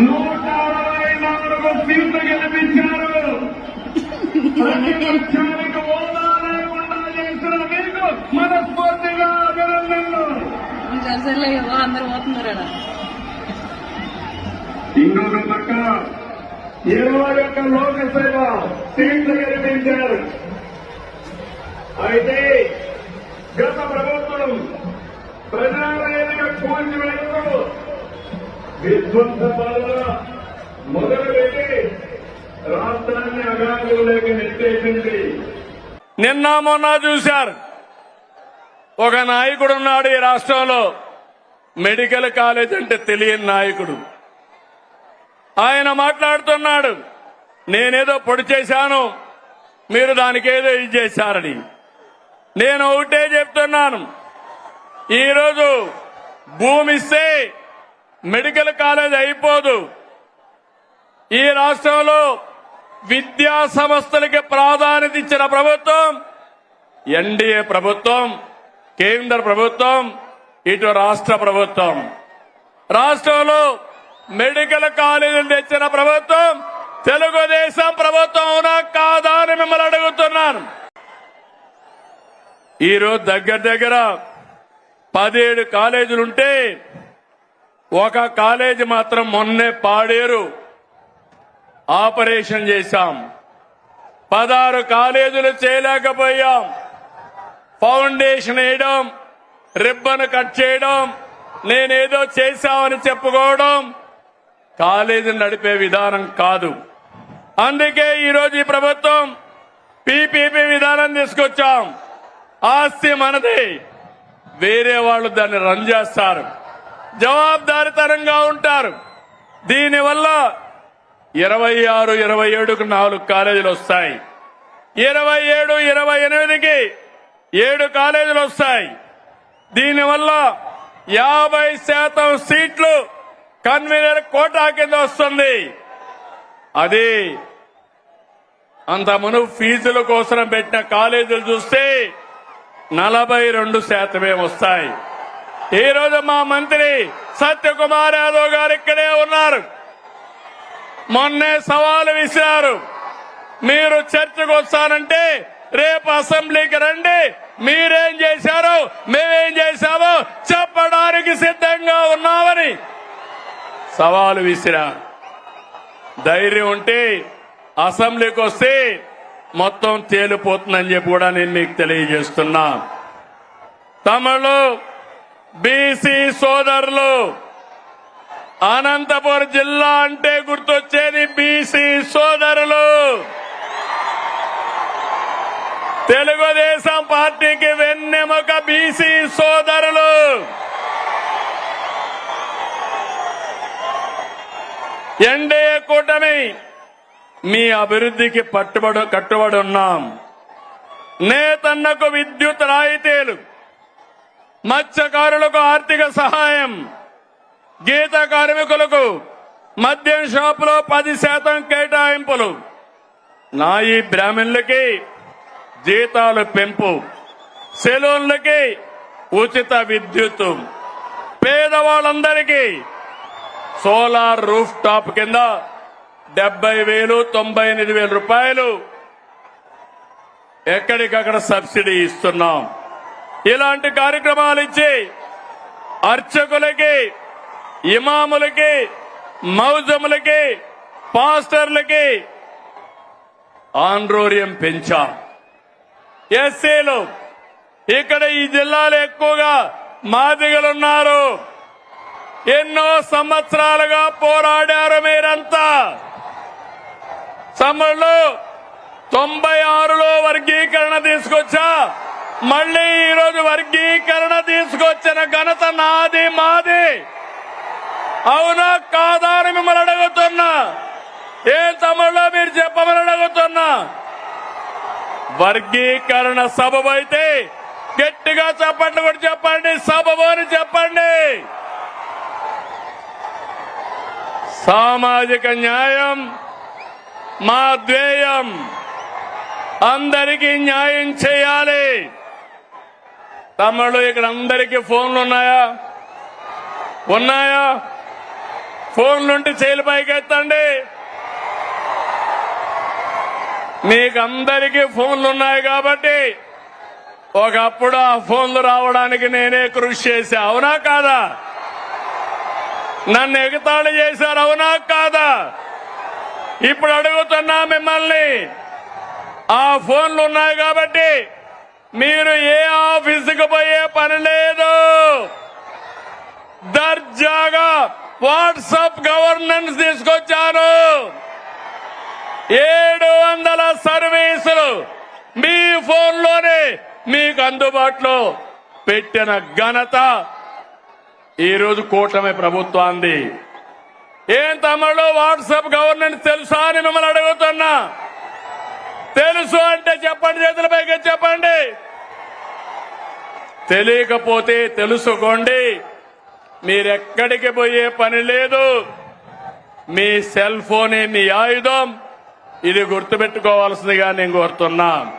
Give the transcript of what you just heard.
నూట అరవై నాలుగు సీట్లు గెలిపించారు. ప్రతిపక్షానికి హోదా లేకుండా చేసిన మీకు మనస్ఫూర్తిగా అభినందనలు జలసర్లే పోతున్నారు ఇంకొక పక్క ఇరవై ఒక్క లోకసభ సీట్లు గెలిపించారు అయితే గత ప్రభుత్వం ప్రజావేదిక కూల్చివేస్తూ విధ్వంస పాలన మొదలుపెట్టి రాష్ట్రాన్ని అగాధంలోకి నెట్టేసింది. నిన్న మొన్న చూశారు. ఒక నాయకుడు ఉన్నాడు ఈ రాష్ట్రంలో. మెడికల్ కాలేజ్ అంటే తెలియని నాయకుడు. ఆయన మాట్లాడుతున్నాడు నేనేదో పొడి చేశాను మీరు దానికి ఏదో ఇది చేశారని. నేను ఒకటే చెప్తున్నాను ఈరోజు భూమి ఇస్తే మెడికల్ కాలేజ్ అయిపోదు. ఈ రాష్ట్రంలో విద్యా సంస్థలకి ప్రాధాన్యత ఇచ్చిన ప్రభుత్వం ఎన్డీఏ ప్రభుత్వం కేంద్ర ప్రభుత్వం ఇటు రాష్ట్ర ప్రభుత్వం. రాష్ట్రంలో మెడికల్ కాలేజీలు తెచ్చిన ప్రభుత్వం తెలుగుదేశం ప్రభుత్వం అవునా కాదా అని మిమ్మల్ని అడుగుతున్నాను. ఈరోజు దగ్గర దగ్గర పదిహేడు కాలేజీలుంటే ఒక కాలేజీ మాత్రం మొన్నే పాడేరు. ఆపరేషన్ చేశాం. పదహారు కాలేజీలు చేయలేకపోయాం. ఫౌండేషన్ వేయడం రిబ్బన్ కట్ చేయడం నేనేదో చేశామని చెప్పుకోవడం కాలేజీని నడిపే విధానం కాదు. అందుకే ఈరోజు ఈ ప్రభుత్వం పీపీపీ విధానం తీసుకొచ్చాం. ఆస్తి మనది. వేరే వాళ్ళు దాన్ని రన్ చేస్తారు. జవాబుదారితనంగా ఉంటారు. దీనివల్ల ఇరవై ఆరు ఇరవై ఏడుకు నాలుగు కాలేజీలు వస్తాయి ఇరవై ఏడు ఇరవై ఎనిమిదికి ఏడు కాలేజీలు వస్తాయి దీనివల్ల యాభై శాతం సీట్లు కన్వీనర్ కోటా కింద వస్తుంది. అది అంత మును ఫీజుల కోసం పెట్టిన కాలేజీలు చూస్తే నలభై రెండు శాతమే వస్తాయి. ఈ రోజు మా మంత్రి సత్యకుమార్ యాదవ్ గారు ఇక్కడే ఉన్నారు. మొన్నే సవాలు విసిరారు. మీరు చర్చకు వస్తానంటే రేపు అసెంబ్లీకి రండి. మీరేం చేశారు మేమేం చేశామో చెప్పడానికి సిద్ధంగా ఉన్నామని సవాలు విసిరా. ధైర్యం ఉంటే అసెంబ్లీకి వస్తే మొత్తం తేలిపోతుందని చెప్పి కూడా నేను మీకు తెలియజేస్తున్నా. తమిళు బీసీ సోదరులు అనంతపురం జిల్లా అంటే గుర్తొచ్చేది బీసీ సోదరులు. తెలుగుదేశం పార్టీకి వెన్నెముక బీసీ సోదరులు. ఎన్డీఏ కూటమి మీ అభివృద్ధికి పట్టుబడు కట్టుబడి ఉన్నాం నేతన్నకు విద్యుత్ రాయితీలు. మత్స్యకారులకు ఆర్థిక సహాయం గీత కార్మికులకు మద్యం షాపులో పది శాతం కేటాయింపులు. నాయి బ్రాహ్మణులకి జీతాలు పెంపు. సెలూన్లకి ఉచిత విద్యుత్ పేదవాళ్ళందరికీ సోలార్ రూఫ్ టాప్ కింద డెబ్బై వేలు తొంభై ఎనిమిది వేల రూపాయలు ఎక్కడికక్కడ సబ్సిడీ ఇస్తున్నాం. ఇలాంటి కార్యక్రమాలు ఇచ్చి అర్చకులకి ఇమాములకి మౌజములకి పాస్టర్లకి ఆండ్రోర్యం పెంచాం. ఎస్సీలు ఇక్కడ ఈ జిల్లాలో ఎక్కువగా మాదిగలున్నారు. ఎన్నో సంవత్సరాలుగా పోరాడారు మీరంతా. సమ్మర్లో తొంభై ఆరులో వర్గీకరణ తీసుకొచ్చా? మళ్ళీ ఈరోజు వర్గీకరణ తీసుకొచ్చిన ఘనత నాది మాది. అవునా కాదా అని మిమ్మల్ని అడుగుతున్నా. ఏ తమిళలో మీరు చెప్పమని అడుగుతున్నా. వర్గీకరణ సబబు అయితే గట్టిగా చెప్పండి కూడా చెప్పండి సబబు అని చెప్పండి. సామాజిక న్యాయం మా ధ్యేయం. అందరికీ న్యాయం చేయాలి. తమ్ముళ్ళు ఇక్కడ అందరికీ ఫోన్లు ఉన్నాయా? ఉన్నాయా? ఫోన్లుంటే చేలు పైకెత్తండి. మీకందరికీ ఫోన్లు ఉన్నాయి కాబట్టి ఒకప్పుడు ఆ ఫోన్లు రావడానికి నేనే కృషి చేశా. అవునా కాదా? నన్ను ఎగతాళి చేశారు. అవునా కాదా? ఇప్పుడు అడుగుతున్నా మిమ్మల్ని. ఆ ఫోన్లు ఉన్నాయి కాబట్టి మీరు ఏ ఆఫీసుకు పోయే పని లేదు. దర్జాగా వాట్సాప్ గవర్నెన్స్ తీసుకొచ్చాను ఏడు వందల సర్వీసులు మీ ఫోన్లోనే మీకు అందుబాటులో పెట్టిన ఘనత ఈరోజు కూటమి ప్రభుత్వాన్ని ఏం తమ్ముడు వాట్సాప్ గవర్నెన్స్ తెలుసా అని మిమ్మల్ని అడుగుతున్నా. తెలుసు అంటే చెప్పండి చేతులపైకి చెప్పండి. తెలియకపోతే తెలుసుకోండి. మీరెక్కడికి పోయే పని లేదు. మీ సెల్ ఫోనే మీ ఆయుధం. ఇది గుర్తుపెట్టుకోవాల్సిందిగా నేను కోరుతున్నా.